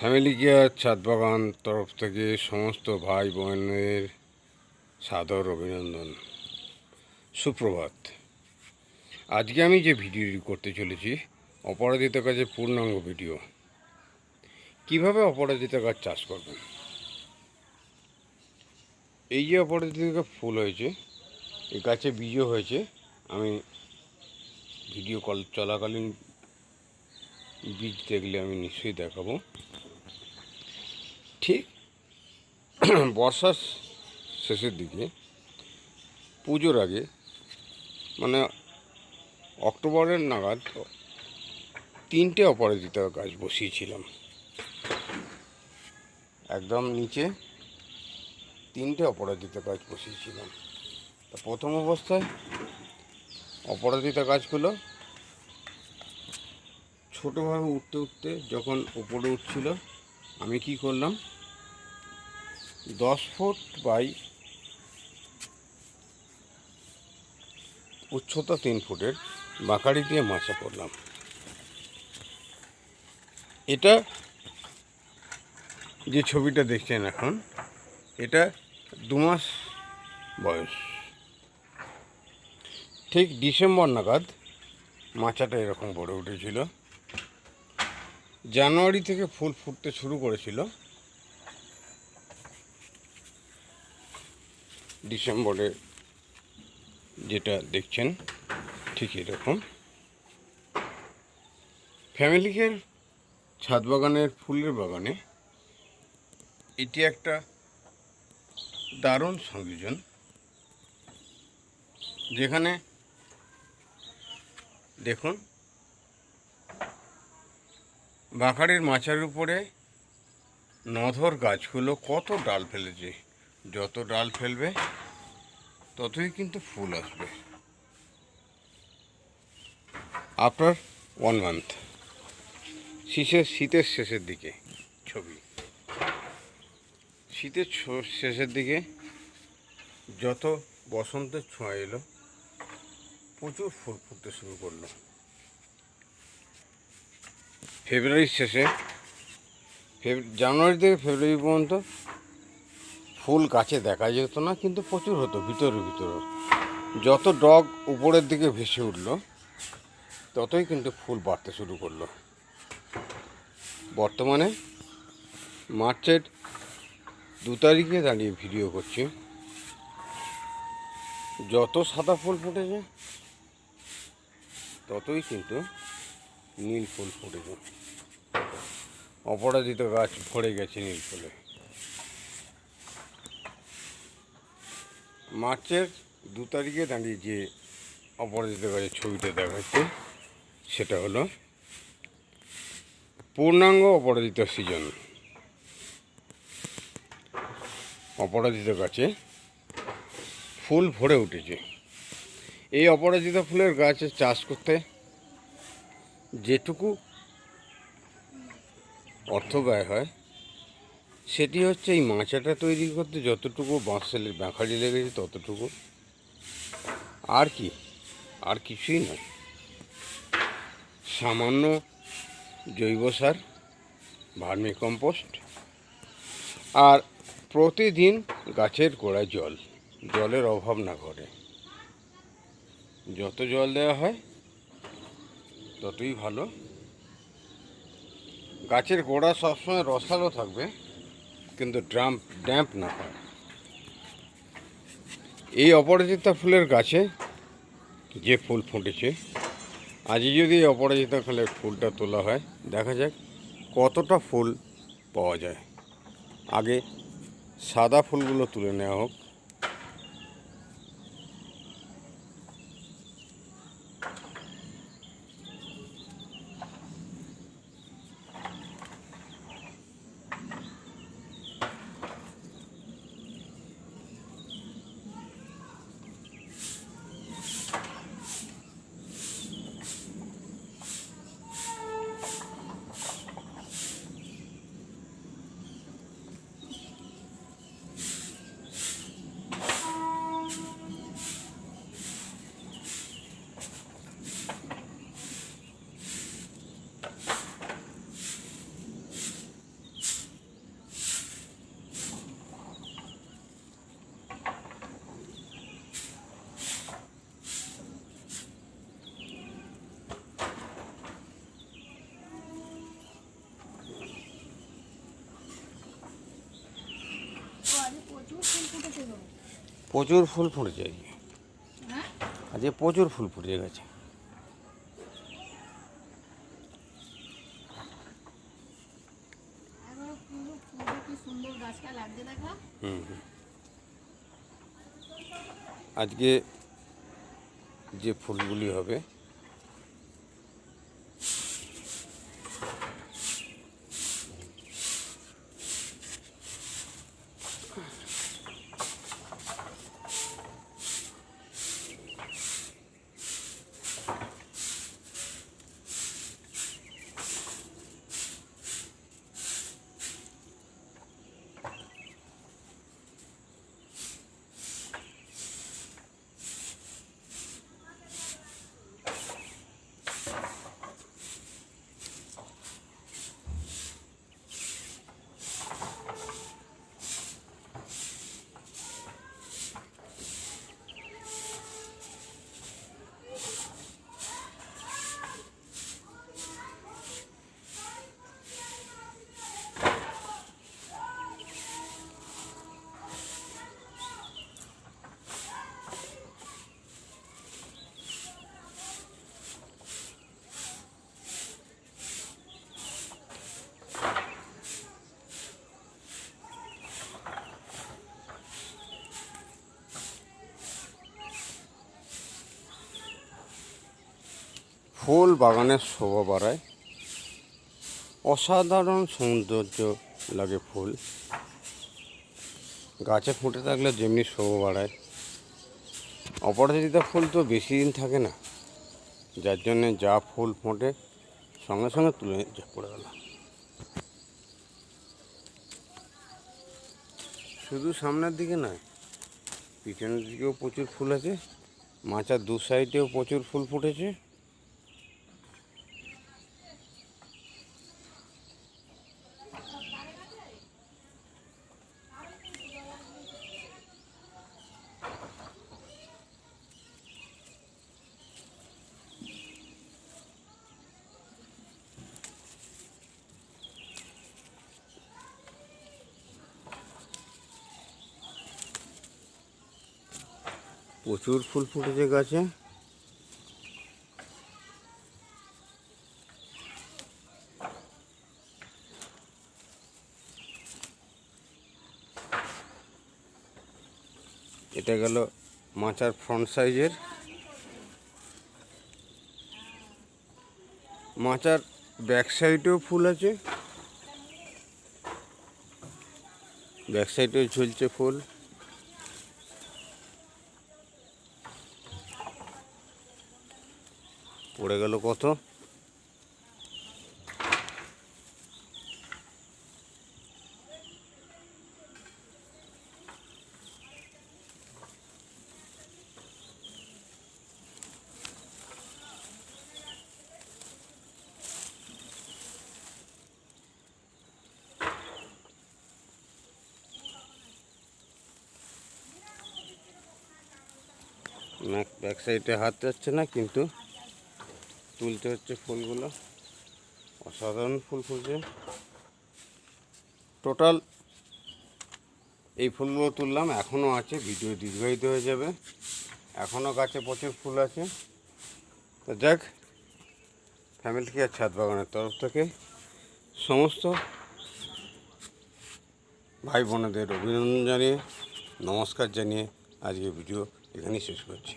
Family care ছাদ বাগান তরফ থেকে সমস্ত ভাই বোনের সাদর অভিনন্দন। সুপ্রভাত। আজকে আমি যে ভিডিওটি করতে চলেছি অপরাজিতা গাছের পূর্ণাঙ্গ ভিডিও। কীভাবে অপরাজিতা গাছ চাষ করবেন? এই যে অপরাজিতা ফুল হয়েছে, এই গাছে বীজও হয়েছে, আমি ভিডিও কল চলাকালীন বীজ দেখলে আমি নিশ্চয়ই দেখাবো। ঠিক বর্ষার শেষের দিকে পুজোর আগে মানে অক্টোবরের নাগাদ তিনটে অপরাজিতা গাছ বসিয়েছিলাম। একদম নিচে তিনটে অপরাজিতা গাছ বসিয়েছিলাম। তা প্রথম অবস্থায় অপরাজিতা গাছগুলো ছোটোভাবে উঠতে উঠতে যখন উপরে উঠছিল, আমি কি করলাম? দশ ফুট বাই উচ্চতা তিন ফুটের বাঁকাড়ি দিয়ে মাচা করলাম। এটা যে ছবিটা দেখছেন এখন, এটা দু মাস বয়স। ঠিক ডিসেম্বর নাগাদ মাচাটা এরকম গড়ে উঠেছিল। জানুয়ারি থেকে ফুল ফুটতে শুরু করেছিল। ডিসেম্বরে যেটা দেখছেন, ঠিক এরকম। ফ্যামিলিকের ছাদ বাগানের ফুলের বাগানে। এটি একটা দারুণ সংযোজন, যেখানে দেখুন বাঁকাড়ির মাচার উপরে নধর গাছগুলো কত ডাল ফেলেছে। যত ডাল ফেলবে, ততই কিন্তু ফুল আসবে। আফটার ওয়ান মান্থ শীতের শীতের শেষের দিকে ছবি। শীতের শেষের দিকে যত বসন্তের ছোঁয়া এলো, প্রচুর ফুল ফুটতে শুরু করল। ফেব্রুয়ারির শেষে জানুয়ারি থেকে ফেব্রুয়ারি পর্যন্ত ফুল গাছে দেখা যেত না, কিন্তু প্রচুর হতো, ভিতরে ভিতরে। যত ডগ উপরের দিকে ভেসে উঠল, ততই কিন্তু ফুল বাড়তে শুরু করল। বর্তমানে মার্চের দু তারিখে দাঁড়িয়ে ভিডিও করছি। যত সাদা ফুল ফুটেছে, ততই কিন্তু নীল ফুল ফুটেছে। অপরাজিত গাছ ভরে গেছে নীল ফুলে। মার্চের দু তারিখে দাঁড়িয়ে যে অপরাজিত গাছের ছবিটা দেখাচ্ছে, সেটা হলো পূর্ণাঙ্গ অপরাজিত সিজন। অপরাজিত গাছে ফুল ভরে উঠেছে। এই অপরাজিতা ফুলের গাছে চাষ করতে যেটুকু অর্থ ব্যয় হয় সেটি হচ্ছে এই মাচাটা তৈরি করতে যতটুকু বাঁশের বাঁখাড়ি লেগেছে ততটুকু। আর কি, আর কিছুই নয়। সামান্য জৈব সার, ভার্মি কম্পোস্ট, আর প্রতিদিন গাছের গোড়ায় জল। জলের অভাব না ঘটে। যত জল দেওয়া হয়, ততই ভালো। গাছের গোড়া সবসময় রসালো থাকবে। কিন্তু ড্রাম ড্যাম্প না হয়। এই অপরাজিতা ফুলের গাছে যে ফুল ফুটেছে, আজই যদি এই অপরাজিতা ফুলের ফুলটা তোলা হয়, দেখা যাক কতটা ফুল পাওয়া যায়। আগে সাদা ফুলগুলো তুলে নেওয়া হোক প্রচুর ফুল ফুটেছে আজকে হ্যাঁ? আজকে প্রচুর ফুল ফুটে গেছে। আজকে যে ফুলগুলি হবে ফুল বাগানের শোভা বাড়ায়। অসাধারণ সৌন্দর্য লাগে ফুল। গাছে ফুটে থাকলে যেমনি শোভা বাড়ায়। অপরাজিতা ফুল তো বেশি দিন থাকে না। যার জন্যে যা ফুল ফোটে, সঙ্গে সঙ্গে তুলে পড়ে গেল শুধু সামনের দিকে নয়, পিছনের দিকেও প্রচুর ফুল আছে। মাচার দু সাইডেও প্রচুর ফুল ফুটেছে। প্রচুর ফুল ফুটেছে গাছে। এটা গেল মাচার ফ্রন্ট সাইজের। মাচার ব্যাক সাইডেও ফুল আছে। ব্যাক সাইডেও ঝুলছে ফুল। পড়ে গেল কত? ব্যাক সাইডে হাত যাচ্ছে না কিন্তু। তুলতে হচ্ছে ফুলগুলো। অসাধারণ ফুল ফুলছে। টোটাল এই ফুলগুলো তুললাম, এখনও আছে, ভিডিও দীর্ঘায়িত হয়ে যাবে। এখনও গাছে প্রচুর ফুল আছে। তো যাক ফ্যামিলি কেয়ার ছাদ বাগানের তরফ থেকে সমস্ত ভাই বোনেদের অভিনন্দন জানিয়ে, নমস্কার জানিয়ে আজকে ভিডিও এখানেই শেষ করছি।